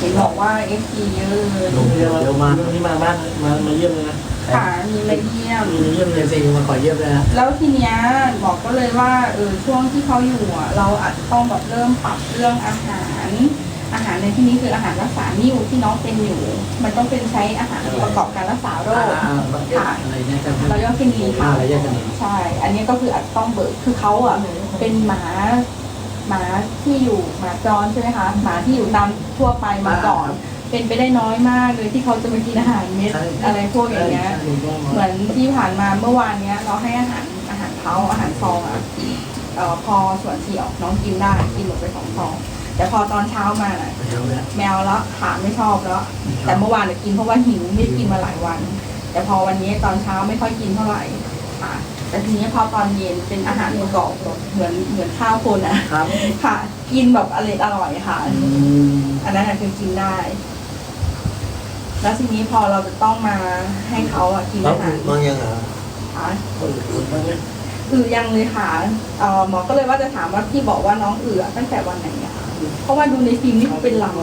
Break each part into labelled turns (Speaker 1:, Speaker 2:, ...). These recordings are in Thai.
Speaker 1: เห็นบอกว่าเอฟซีเยอะเลย
Speaker 2: เดี๋ยวเดี๋ยวมานี่มาบ้านมามาเยี่ยมเลยนะ
Speaker 1: ค่ะมีมาเยี่ยม
Speaker 2: มีมาเยี่ยมเลยสิมาขอเยี่ยมเลยนะ
Speaker 1: แล้วทีเนี้ยบอกก็เลยว่าเออช่วงที่เขาอยู่อะเราอาจจะต้องแบบเริ่มปรับเรื่องอาหาร อาหารในที่นี้คืออาหารรักษานิ่วที่น้องเป็นอยู่ มันต้องเป็นใช้อาหารประกอบการรักษาโร
Speaker 2: อ่า
Speaker 1: ค
Speaker 2: อ่าอ่าอะไรเนี่ยจำ
Speaker 1: เรา
Speaker 2: ได้
Speaker 1: ย่อเฟนี
Speaker 2: อ่า
Speaker 1: ค่ะ
Speaker 2: อะไรเยอะกันนี่
Speaker 1: ใช่ อันนี้ก็คืออาจจะต้องเบิก คือเขาอะเป็นหมา หมาที่อยู่หมาจรใช่ไหมคะหมาที่อยู่ตามทั่วไปมาก่อน เป็นไปได้น้อยมากเลยที่เขาจะมากินอาหารเม็ดอะไรพวกอย่างเงี้ย เหมือนที่ผ่านมาเมื่อวานเนี้ย เราให้อาหารอาหารเขาอาหารซองอะเอ่อพอส่วนเสี่ยวน้องกินได้กินหมดไปสองซองแต่พอตอนเช้ามาน่ะ
Speaker 2: เดี๋ยวแล้ว
Speaker 1: แมวแล้วขาไม่ชอบแล้ว แต่เมื่อวานเนี่ยกินเพราะว่าหิวไม่ได้กินมาหลายวัน แต่พอวันนี้ตอนเช้าไม่ค่อยกินเท่าไหร่ค่ะ แต่ทีนี้พอตอนเย็นเป็นอาหารประกอบเหมือนเหมือนข้าวคนอะ
Speaker 2: ครับ
Speaker 1: ค่ะ กินแบบอร่อยอร่อยค่ะ
Speaker 2: อืม
Speaker 1: อันนั้นอะคือกินได้ แล้วทีนี้พอเราจะต้องมาให้เขาอะกิน
Speaker 3: แล้ว
Speaker 1: อาหาร
Speaker 3: มันยังเหรอ
Speaker 1: ค่ะ
Speaker 2: คนอื่นบ้างเนี่ย
Speaker 1: อือยังเลยค่ะเอ่อหมอก็เลยว่าจะถามว่าที่บอกว่าน้องอือตั้งแต่วันไหนอะคะเพราะว่าดูในฟิล์มนี่เป็นหลัง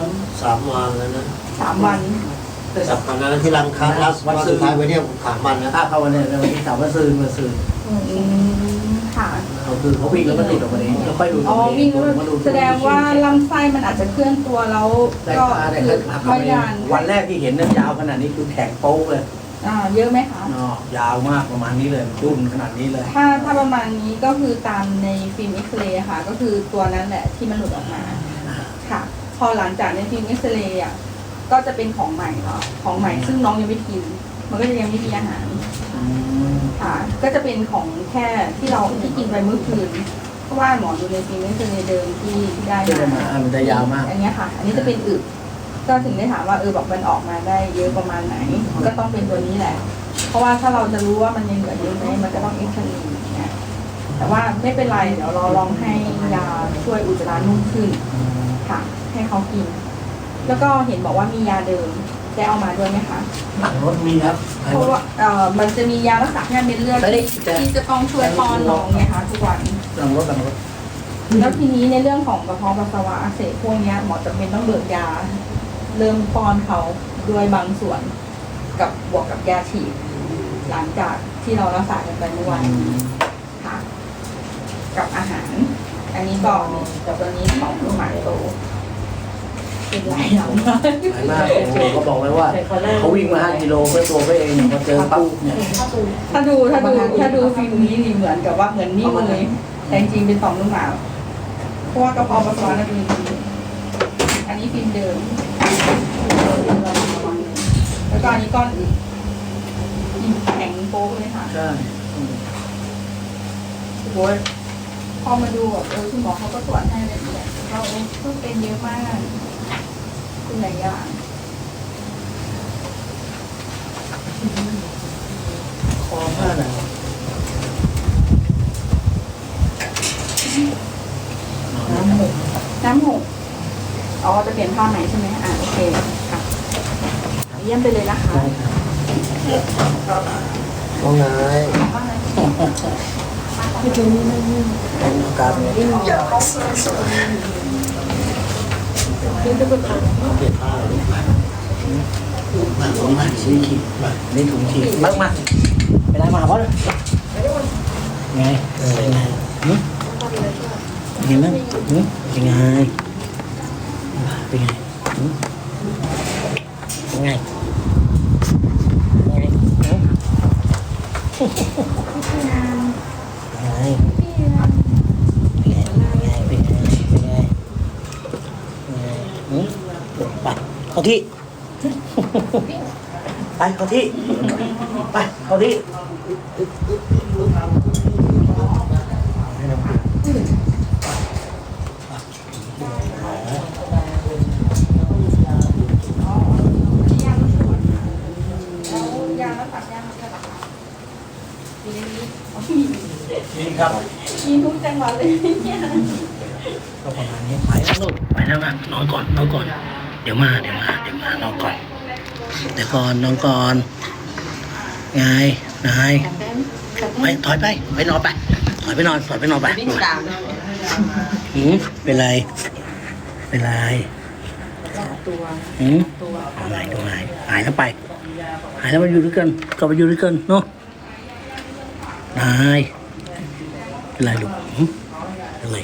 Speaker 3: สามวันแล้วนะ
Speaker 1: สามวัน
Speaker 3: สามวันนั้นที่รังครั้งล่าสุดวันสุดท้ายไปเนี่ยสามวันนะ
Speaker 2: ถ้าเขาวันเนี่ยวันที่สามวันซืนวันซืน
Speaker 1: อืม ค่ะ
Speaker 2: เขาคือเขาวิ่งแล้วมันติดออกมาเองแล้วค่อยดู
Speaker 1: อ๋อวิ่งแล้ว
Speaker 2: มาดู
Speaker 1: แสดงว่าลำไส้มันอาจจะเคลื่อนตัวแล้ว
Speaker 2: ได้
Speaker 1: ก็
Speaker 2: ค่าได้
Speaker 1: คือ
Speaker 2: ค่า
Speaker 1: ค่อยดัน
Speaker 2: วันแรกที่เห็นเนี่ยยาวขนาดนี้คือแข็งโป๊กเลย
Speaker 1: อ่าเยอะไหมคะ
Speaker 2: เนาะยาวมากประมาณนี้เลยดุนขนาดนี้เลย
Speaker 1: ถ้าถ้าประมาณนี้ก็คือตามในฟิล์มเอ็กซเรย์ค่ะ ก็คือตัวนั้นแหละที่มันหลุดออกมาค่ะ พอหลังจากในฟิล์มเอ็กซเรย์อะก็จะเป็นของใหม่เนาะของใหม่ซึ่งน้องยังไม่กิน มันก็จะยังไม่มีอาหาร
Speaker 2: อืม
Speaker 1: ค่ะก็จะเป็นของแค่ที่เราที่กินไปเมื่อคืนเพราะว่าหมอดูในฟิล์มเอ็กซเรย์เดิมที่ที่ได้
Speaker 2: ที่ได้
Speaker 1: มา
Speaker 2: มาอะมันจะยาวมาก
Speaker 1: อันเนี้ยค่ะ อันนี้จะเป็นอึก็ถึงได้ถามว่าเออแบบมันออกมาได้เยอะประมาณไหน ก็ต้องเป็นตัวนี้แหละ เพราะว่าถ้าเราจะรู้ว่ามันยังเหลือเยอะไหมมันก็ต้องเอ็กซเรย์อย่างเงี้ยแต่ว่าไม่เป็นไรเดี๋ยวเราลองให้ยาช่วยอุจจาระนุ่มขึ้น ค่ะให้เขากิน แล้วก็เห็นบอกว่ามียาเดิม ได้เอามาด้วยไหมคะ
Speaker 2: หลังรถมีครับ
Speaker 1: เพราะว่าเอ่อมันจะมียารักษาแค่เม็ดเลือด
Speaker 2: ได้ดิ
Speaker 1: ที่ที่จะต้องช่วยป้อนน้องไงคะทุกวัน
Speaker 2: หลังรถหลังรถ
Speaker 1: แล้วทีนี้ในเรื่องของกระเพาะปัสสาวะอักเสบพวกเนี้ยหมอจำเป็นต้องเบิกยา เริ่มป้อนเขาด้วยบางส่วนกับบวกกับยาฉีดหลังจากที่เรารักษากันไปเมื่อวานนี้ค่ะกับอาหาร อันนี้ก่อนกับตัวนี้ของลูกหมาโต เป็นไรหลังมาก
Speaker 2: หายมากโอ้โหเขาบอกไว้ว่าเขาวิ่งมา5กิโลเพื่อตัวเขาเองเนี่ยพอเจอปุ๊บเนี่ย
Speaker 1: ถ้าดูถ้าดูถ้าดูฟิล์มนี้นี่เหมือนกับว่าเหมือนนิ่มเลย แต่จริงๆเป็นสองลูกหมาเพราะว่ากระเพาะปัสสาวะน่าจะมีฟิล์มอันนี้ฟิล์มเดิมแล้วก็อันนี้ก้อนอื่นอินแข็งโป๊กเลยค่ะ
Speaker 2: ใช่อืม
Speaker 1: โอ้ยพอมาดูแบบเออคุณหมอเขาก็ตรวจให้ละเอียดเราเองก็เป็นเยอะมากเป็น หลายอย่าง
Speaker 2: คอผ้าหนัง
Speaker 1: น้ำหกน้ำหกอ๋อจะเปลี่ยนผ้าไหมใช่ไหมอ่าโอเคค่ะเยี่ยมไปเลยนะคะ
Speaker 3: ว่าไง
Speaker 1: ผ้าไหม
Speaker 3: อาการเนี่ย
Speaker 1: ยืนจะเป็น
Speaker 3: เปลี่ยนผ้าเลย
Speaker 2: มาสองมาชี้ขีดมานี่ถุงขีดมากมาไปไหนมาพ่อไงเป็นไงหึเป็นไงบ้างหึเป็นไงเป็นไงหึเป็นไงเป็นไงหึเป็นไงเป็นไงเป็นไงเป็นไงเป็นไงเป็นไงหึ ไปเข้าที่ ไปเข้าที่ ไปเข้าที่ให้น้ำผึ้ง
Speaker 1: ยาลดส่วนแล้วยารักษายาลดระดับอยู่ในนี้อ๋อมี
Speaker 2: นี่ครับ
Speaker 1: มีทุกจังหวัดเลยเนี่ย
Speaker 2: ก็ประมาณนี้ไปแล้วลูกไปแล้วนะนอนก่อนนอนก่อนเดี๋ยวมาเดี๋ยวมาเดี๋ยวมานอนก่อนเดี๋ยวก่อนนอนก่อนไงนายไปถอยไปไปนอนไปถอยไปนอนถอยไปนอนไปหืมเป็นไร เป็นไร
Speaker 1: ตัว
Speaker 2: อืม
Speaker 1: ตัว
Speaker 2: เอาหายตัวหายหายแล้วไป หายแล้วมาอยู่ด้วยกันกลับมาอยู่ด้วยกันเนาะนายเป็นไรลูกหึเป็นไร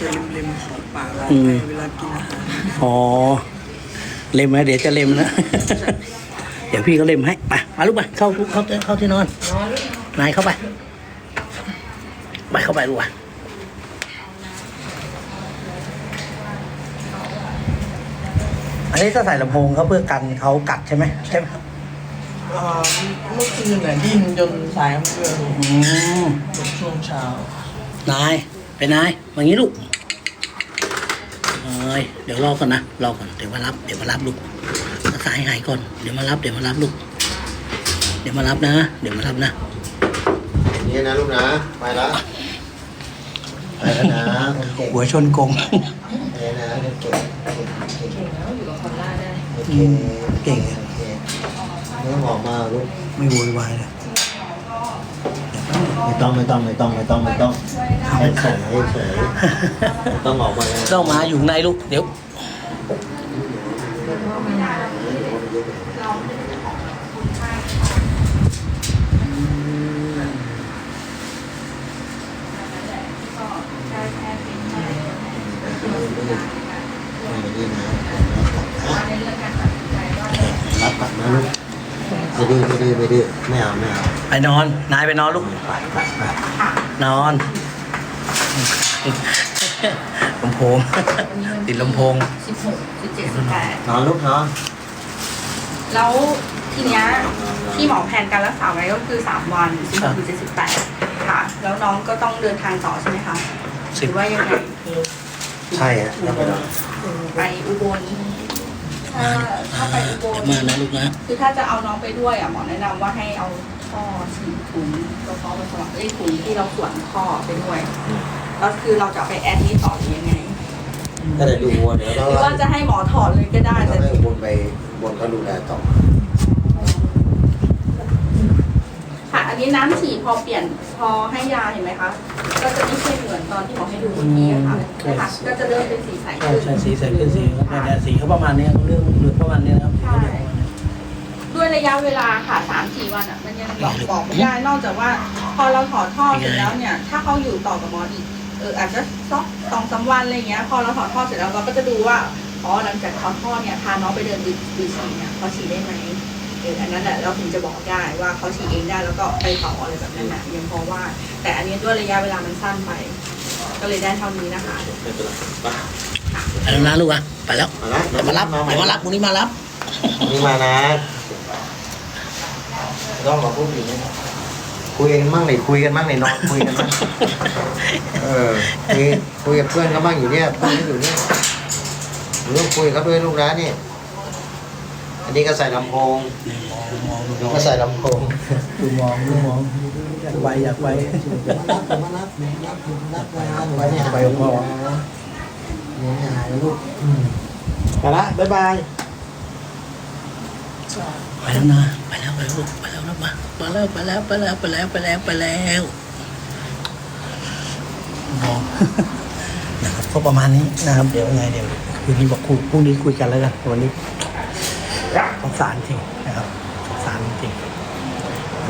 Speaker 4: จะเล็มๆขอบปากเรา
Speaker 2: อืม
Speaker 4: เวลากินอาหาร
Speaker 2: อ๋อ เล็มไหมเดี๋ยวจะเล็มนะ เดี๋ยวพี่ก็เล็มให้ไปมาลูกไปเข้าเข้าเข้าที่นอนนายเข้าไป ไปเข้าไปลูกไปอันนี้ถ้าใส่ลำโพงเขาเพื่อกันเขากัดใช่ไหมใช่ไหมครับ
Speaker 4: อ่าเมื่อคืนน่ะดิ้นจนสายน้ำเกลือ
Speaker 2: อืม
Speaker 4: จนช่วงเช้า
Speaker 2: นายเป็นนายมางี้ลูก เอ้ยเดี๋ยวรอก่อนนะ รอก่อน เดี๋ยวมารับ เดี๋ยวมารับลูกรักษาให้หายก่อน เดี๋ยวมารับ เดี๋ยวมารับลูก เดี๋ยวมารับนะ เดี๋ยวมารับนะ
Speaker 3: นี่นะลูกนะ ไปแล้วไปแล้วนะคนเก่ง
Speaker 2: หัวชนกง
Speaker 3: ไปแล้วนะคนเก่งเก่งเก่ง
Speaker 1: อยู่กับคนล่าได้
Speaker 3: โอเค
Speaker 2: เก่ง
Speaker 3: โอเคไม่ต้องออกมาลูก
Speaker 2: ไม่โวยวายเลย
Speaker 3: ไม่ต้องไม่ต้องไม่ต้องไม่ต้องไม่ต้องให้เฉยให้เฉยไม่ต้องออกมาแล้ว
Speaker 2: ต้องมาอยู่ในลูก เดี๋ยว
Speaker 3: ไม่ดีนะรับกลับมาลูก ไม่ดื้อไม่ดื้อไม่ดื้อไม่เอาไม่เอา
Speaker 2: ไปนอน นายไปนอนลูก
Speaker 3: ไปไปไป
Speaker 2: นอนลำโพง ติดลำโพง
Speaker 1: สิบหกสิบเจ็ดสิบแปด
Speaker 3: นอนลูกนอน
Speaker 1: แล้วทีเนี้ยที่หมอแผนการรักษาไว้ก็คือสามวันสิบหกถึงเจ็ดสิบแปดค่ะ แล้วน้องก็ต้องเดินทางต่อใช่ไหมคะห
Speaker 2: สิบ
Speaker 1: รือว่ายังไง
Speaker 3: ใช่ฮะแล้วก็นอน
Speaker 1: ไปอุบล ถ้าถ้าไปอุบล
Speaker 2: เดี๋ยวมานะลูกนะ
Speaker 1: คือถ้าจะเอาน้องไปด้วยอะหมอแนะนำว่าให้เอาท่อฉีดถุงตัวท่อไปสมัครไอ้ยถุงที่เราสวนท่อไปด้วยแล้วคือเราจะเอาไปแอดนี้ต่อหรือยังไง
Speaker 3: ก็เลยดูวนเดี๋ยว
Speaker 1: ห
Speaker 3: เรา
Speaker 1: รือว่าจะให้หมอถอดเลยก็ได้
Speaker 3: เรา
Speaker 1: แต่
Speaker 3: ให้วนไปวนเขาดูแลต่อ
Speaker 1: ค่ะ อั นนี้น้ำฉีดพอเปลี่ยนพอให้ยาเห็นไหมคะ ก็จะไม่ใช่เหมือนตอนที่หมอให้ดูเมื่อกี้อะค่ะนะคะก็จะเริ่มเป็นสีใส
Speaker 2: ใช่
Speaker 1: ขึ้น
Speaker 2: ใช่สีใสขึ้นสีครับเนี่ยสีเขาประมาณเนี้ยเขาเรื่องเหลืองประมาณเนี้ยนะครับ
Speaker 1: ใช่ ด้วยระยะเวลาค่ะสามสี่วันอะมันยังบอกบอกไม่ได้นอกจากว่า พอเราถอดท่อเสร็จแล้วเนี่ย ถ้าเขาอยู่ต่อกับหมออีกเอออาจจะสองสองสามวันอะไรเงี้ย พอเราถอดท่อเสร็จแล้วเราก็จะดูว่าอ๋อหลังจากถอดท่อเนี่ยพาน้องไปเดินดูดูฉี่เนี่ยเขาฉี่ได้ไหม เอออันนั้นแหละเราถึงจะบอกได้ว่าเขาฉี่เองได้แล้วก็ไปต่ออะไรแบบนั้นนะยังพอว่า แต่อันนี้ด้วยระยะเวลามันสั้นไป ก็เลยได้เท่านี้นะคะ
Speaker 2: ไปแล้วนะลูกอะไปแล้ว
Speaker 3: มาแล้ว
Speaker 2: เดี๋ยวมารับเดี๋ยวมารับพรุ่งนี้มารับ
Speaker 3: นี่มานะต้องมาพูดอีกนะคุยกันมั่งหนิคุยกันมั่งหนินอนคุยกันมั่งเออคุยคุยกับเพื่อนกันบ้างอยู่เนี่ยเพื่อนก็อยู่เนี่ยเรื่องคุยกับเขาด้วยลูกนะนี่ อันนี้ก็ใส่ลำโพง
Speaker 2: มองดู
Speaker 3: แล้วก็ใส่ลำโพง
Speaker 2: ดูมองดูมองอยากไปอยากไป
Speaker 3: มารับมารับรับมารับมาเนี่ยไปกับพ่อเนี่ยหายแล้วลูกไปละบ๊ายบาย
Speaker 2: ไปแล้วนะไปแล้วไปแล้วลูกไปแล้วนะมาไปแล้วไปแล้วไปแล้วไปแล้วไปแล้วไปแล้วมองนะครับก็ประมาณนี้นะครับเดี๋ยวยังไงเดี๋ยวคืนนี้บอกคุยพรุ่งนี้คุยกันแล้วกันวันนี้ สงสารจริงนะครับสงสารจริง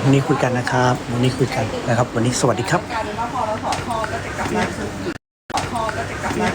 Speaker 2: วันนี้คุยกันนะครับวันนี้คุยกันนะครับ วันนี้สวัสดีครับ
Speaker 1: กลายเป็นว่าพอเราถอดท่อก็จะกลับมาซึมอีกถอดท่อก็จะกลับมา